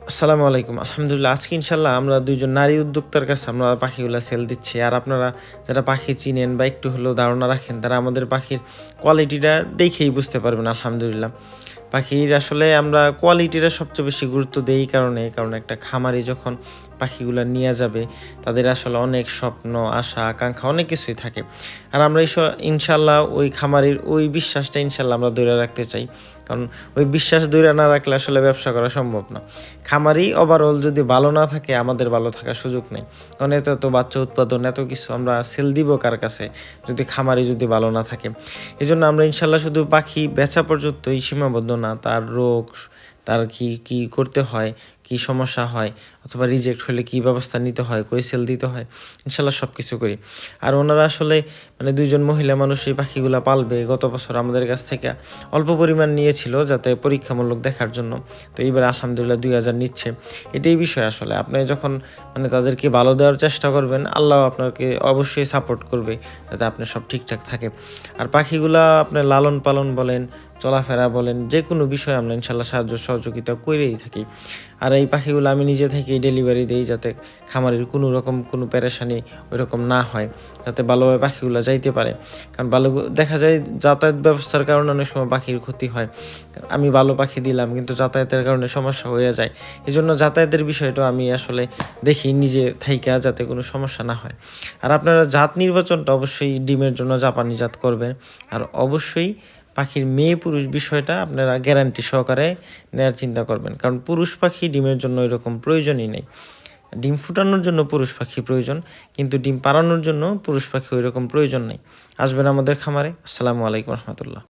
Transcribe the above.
আসসালামু আলাইকুম। আলহামদুলিল্লাহ, আজকে ইনশাল্লাহ আমরা দুইজন নারী উদ্যোক্তার কাছে আমরা পাখিগুলো সেল দিচ্ছি। আর আপনারা যারা পাখি চিনেন বা একটু হলেও ধারণা রাখেন, তারা আমাদের পাখির কোয়ালিটিটা দেখেই বুঝতে পারবেন, আলহামদুলিল্লাহ। পাখির আসলে আমরা কোয়ালিটিটা সবচেয়ে বেশি গুরুত্ব দেই কারণে, কারণ একটা খামারি যখন পাখিগুলো নিয়ে যাবে, তাদের আসলে অনেক স্বপ্ন, আশা, আকাঙ্ক্ষা, অনেক কিছুই থাকে। আর আমরা ইস- ইনশাল্লাহ ওই খামারের ওই বিশ্বাসটা ইনশাল্লাহ আমরা ধরে রাখতে চাই। কারণ ওই বিশ্বাস ধরে না রাখলে আসলে ব্যবসা করা সম্ভব না। খামারি ওভারঅল যদি ভালো না থাকে, আমাদের ভালো থাকার সুযোগ নেই। কারণ এত এত বাচ্চা উৎপাদন, এত কিছু আমরা সেল দিব কার কাছে, যদি খামারি যদি ভালো না থাকে। এই জন্য আমরা ইনশাল্লাহ শুধু পাখি বেচা পর্যন্তই সীমাবদ্ধ না, তার রোগ, তার কি কি করতে হয় কি সমস্যা হয় অথবা রিজেক্ট হলে কি ব্যবস্থা নিতে হয়, কই সেল দিতে হয়, ইনশাল্লাহ সব কিছু করি। আর ওনারা আসলে মানে দুইজন মহিলা মানুষ এই পাখিগুলা পালবে, গত বছর আমাদের কাছ থেকে অল্প পরিমাণ নিয়েছিল যাতে পরীক্ষামূলক দেখার জন্য। তো এইবার আলহামদুলিল্লাহ দুই হাজার নিচ্ছে। এটাই বিষয় আসলে। আপনি যখন মানে তাদেরকে ভালো দেওয়ার চেষ্টা করবেন, আল্লাহ আপনাকে অবশ্যই সাপোর্ট করবে, যাতে আপনার সব ঠিকঠাক থাকে। আর পাখিগুলা আপনার লালন পালন বলেন, চলাফেরা বলেন যে কোনো বিষয়ে আমরা ইনশাল্লাহ সাহায্য সহযোগিতা করেই থাকি। আর এই পাখিগুলো আমি নিজে থেকেই ডেলিভারি দিই যাতে খামারের কোনো রকম কোনো পেরেশানি ওইরকম না হয়, যাতে ভালোভাবে পাখিগুলো যাইতে পারে। কারণ ভালো দেখা যায় যাতায়াত ব্যবস্থার কারণে অনেক সময় পাখির ক্ষতি হয়। আমি ভালো পাখি দিলাম কিন্তু যাতায়াতের কারণে সমস্যা হয়ে যায়। এই জন্য যাতায়াতের বিষয়টা আমি আসলে দেখি নিজে থাইকা যাতে কোনো সমস্যা না হয়। আর আপনারা জাত নির্বাচনটা অবশ্যই ডিমের জন্য জাপানি জাত করবেন। আর অবশ্যই পাখির মেয়ে পুরুষ বিষয়টা আপনারা গ্যারান্টি সহকারে নেওয়ার চিন্তা করবেন। কারণ পুরুষ পাখি ডিমের জন্য এরকম প্রয়োজনই নেই। ডিম ফুটানোর জন্য পুরুষ পাখি প্রয়োজন, কিন্তু ডিম পাড়ানোর জন্য পুরুষ পাখি ওই রকম প্রয়োজন নেই। আসবেন আমাদের খামারে। আসসালামু আলাইকুম রহমতুল্লাহ।